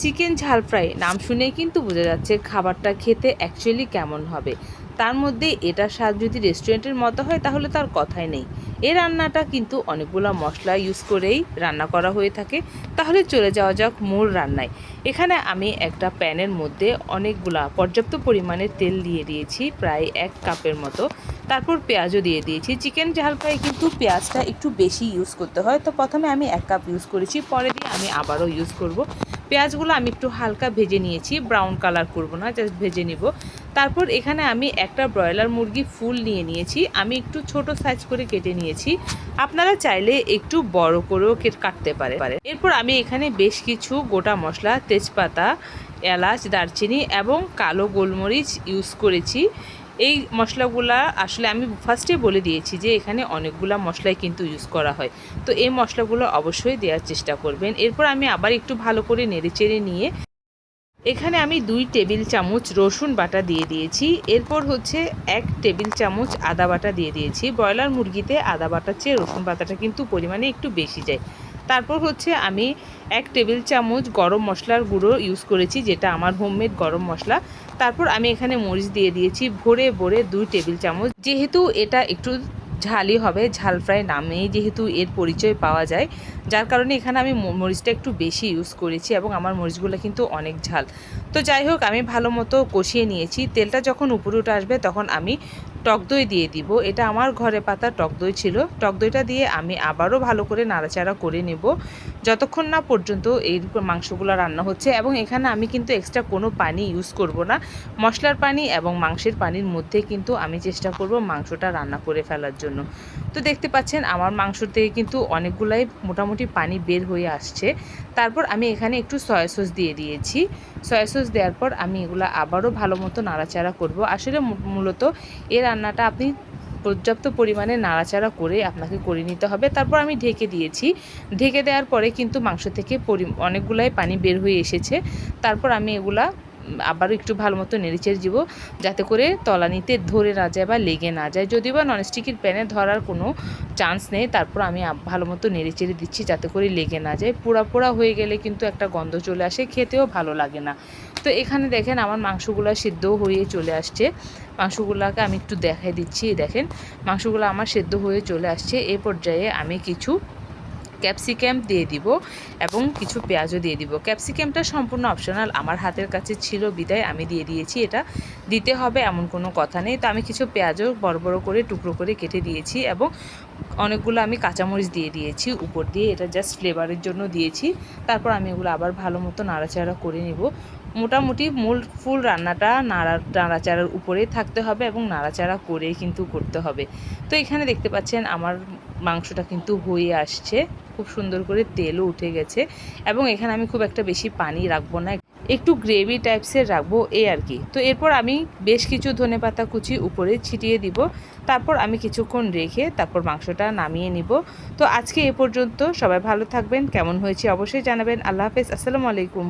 Chicken ঝাল fry, নাম শুনেই কিন্তু বোঝা যাচ্ছে খাবারটা খেতে অ্যাকচুয়ালি কেমন হবে। তার মধ্যে এটার স্বাদ যদি রেস্টুরেন্টের মতো হয়, তাহলে তার কথাই নেই। এ রান্নাটা কিন্তু অনেকগুলো মশলা ইউজ করেই রান্না করা হয়ে থাকে। তাহলে চলে যাওয়া যাক মূল রান্নায়। এখানে আমি একটা প্যানের মধ্যে অনেকগুলা পর্যাপ্ত পরিমাণে তেল দিয়ে দিয়েছি, প্রায় এক কাপের মতো। তারপর পেঁয়াজও দিয়ে দিয়েছি। চিকেন ঝাল ফ্রাই কিন্তু পেঁয়াজটা একটু বেশি ইউজ করতে হয়। তো প্রথমে আমি এক কাপ ইউজ করেছি, পরে দিয়ে আমি আবারও ইউজ করব। পেঁয়াজগুলো আমি একটু হালকা ভেজে নিয়েছি ব্রাউন কালার করব না জাস্ট ভেজে নিব। তারপর এখানে আমি একটা ব্রয়লার মুরগি ফুল নিয়ে নিয়েছি, আমি একটু ছোট সাইজ করে কেটে নিয়েছি। আপনারা চাইলে একটু বড় করেও কেট- কাটতে পারে এরপর আমি এখানে বেশ কিছু গোটা মশলা, তেজপাতা, এলাচ, দারচিনি এবং কালো গোলমরিচ ইউজ করেছি। এই মশলাগুলা আসলে আমি ফার্স্টে বলে দিয়েছি যে এখানে অনেকগুলা মশলাই কিন্তু ইউজ করা হয়। তো এই মশলাগুলো অবশ্যই দেওয়ার চেষ্টা করবেন। এরপর আমি আবার একটু ভালো করে নেড়েচেড়ে নিয়ে এখানে আমি দুই টেবিল চামচ রসুন বাটা দিয়ে দিয়েছি। এরপর হচ্ছে এক টেবিল চামচ আদা বাটা দিয়ে দিয়েছি। ব্রয়লার মুরগিতে আদা বাটার চেয়ে রসুন বাটাটা কিন্তু পরিমাণে একটু বেশি যায়। তারপর হচ্ছে আমি এক টেবিল চামচ গরম মশলার গুঁড়ো ইউজ করেছি, যেটা আমার হোমমেড গরম মশলা। তারপর আমি এখানে মরিচ দিয়ে দিয়েছি, ভরে ভরে দুই টেবিল চামচ। যেহেতু এটা একটু ঝালই হবে, ঝাল ফ্রাই নামেই যেহেতু এর পরিচয় পাওয়া যায়, যার কারণে এখানে আমি মরিচটা একটু বেশি ইউজ করেছি এবং আমার মরিচগুলো কিন্তু অনেক ঝাল। তো যাই হোক, আমি ভালো মতো কষিয়ে নিয়েছি। তেলটা যখন উপরে উঠে আসবে, তখন আমি টক দই দিয়ে দিব। এটা আমার ঘরে পাতা টক দই ছিল। টক দইটা দিয়ে আমি আবারও ভালো করে নাড়াচাড়া করে নেব। যতক্ষণ না পর্যন্ত এই মাংসগুলো রান্না হচ্ছে এবং এখানে আমি কিন্তু এক্সট্রা কোনো পানি ইউজ করব না। মশলার পানি এবং মাংসের পানির মধ্যে কিন্তু আমি চেষ্টা করব মাংসটা রান্না করে ফেলার জন্য। তো দেখতে পাচ্ছেন আমার মাংস থেকে কিন্তু অনেকগুলাই মোটামুটি পানি বের হয়ে আসছে। তারপর আমি এখানে একটু সয়া সস দিয়ে দিয়েছি। সয়া সস দেওয়ার পর আমি এগুলো আবারও ভালো মতো নাড়াচাড়া করব। আসলে মূলত এই রান্নাটা আপনি পর্যাপ্ত পরিমাণে নাড়াচাড়া করে আপনাকে করে নিতে হবে। তারপর আমি ঢেকে দিয়েছি। ঢেকে দেওয়ার পরে কিন্তু মাংস থেকে পরি অনেকগুলাই পানি বের হয়ে এসেছে। তারপর আমি এগুলা উম, আবারও একটু ভালো মতো নেড়েচেড়ে দিব যাতে করে তলানিতে ধরে না যায় বা লেগে না যায়। যদিও বা ননস্টিকের প্যানে ধরার কোনো চান্স নেই তারপর আমি ভালো মতো নেড়েচেড়ে দিচ্ছি যাতে করে লেগে না যায়। পোড়া পোড়া হয়ে গেলে কিন্তু একটা গন্ধ চলে আসে খেতেও ভালো লাগে না। তো এখানে দেখেন আমার মাংসগুলো সিদ্ধ হয়ে চলে আসছে। মাংসগুলোকে আমি একটু দেখাই দিচ্ছি, দেখেন। মাংসগুলো আমার সেদ্ধ হয়ে চলে আসছে। এ পর্যায়ে আমি কিছু ক্যাপসিকাম দিয়ে দিব এবং কিছু পেঁয়াজও দিয়ে দিব। ক্যাপসিকামটা সম্পূর্ণ অপশনাল আমার হাতের কাছে ছিল, বিদায় আমি দিয়ে দিয়েছি। এটা দিতে হবে এমন কোনো কথা নেই। তো আমি কিছু পেঁয়াজও বড় বড় করে, টুকরো করে কেটে দিয়েছি এবং অনেকগুলো আমি কাঁচামরিচ দিয়ে দিয়েছি উপর দিয়ে। এটা জাস্ট ফ্লেভারের জন্য দিয়েছি। তারপর আমি এগুলো আবার ভালো মতো নাড়াচাড়া করে নেব। মোটামুটি মূল ফুল রান্নাটা নাড়া, নাড়াচাড়ার উপরেই থাকতে হবে এবং নাড়াচাড়া করেই কিন্তু করতে হবে। তো এখানে দেখতে পাচ্ছেন আমার মাংসটা কিন্তু হয়ে আসছে। খুব সুন্দর করে তেলও উঠে গেছে এবং এখানে আমি খুব একটা বেশি পানি রাখব না। একটু গ্রেভি টাইপসের রাখব, এই আর কি। তো এরপর আমি বেশ কিছু ধনেপাতা কুচি উপরে ছিটিয়ে দিব। তারপর আমি কিছুক্ষণ রেখে তারপর মাংসটা নামিয়ে নিব। তো আজকে এ পর্যন্ত সবাই ভালো থাকবেন, কেমন হয়েছে অবশ্যই জানাবেন। আল্লাহ হাফেজ, আসসালামু আলাইকুম।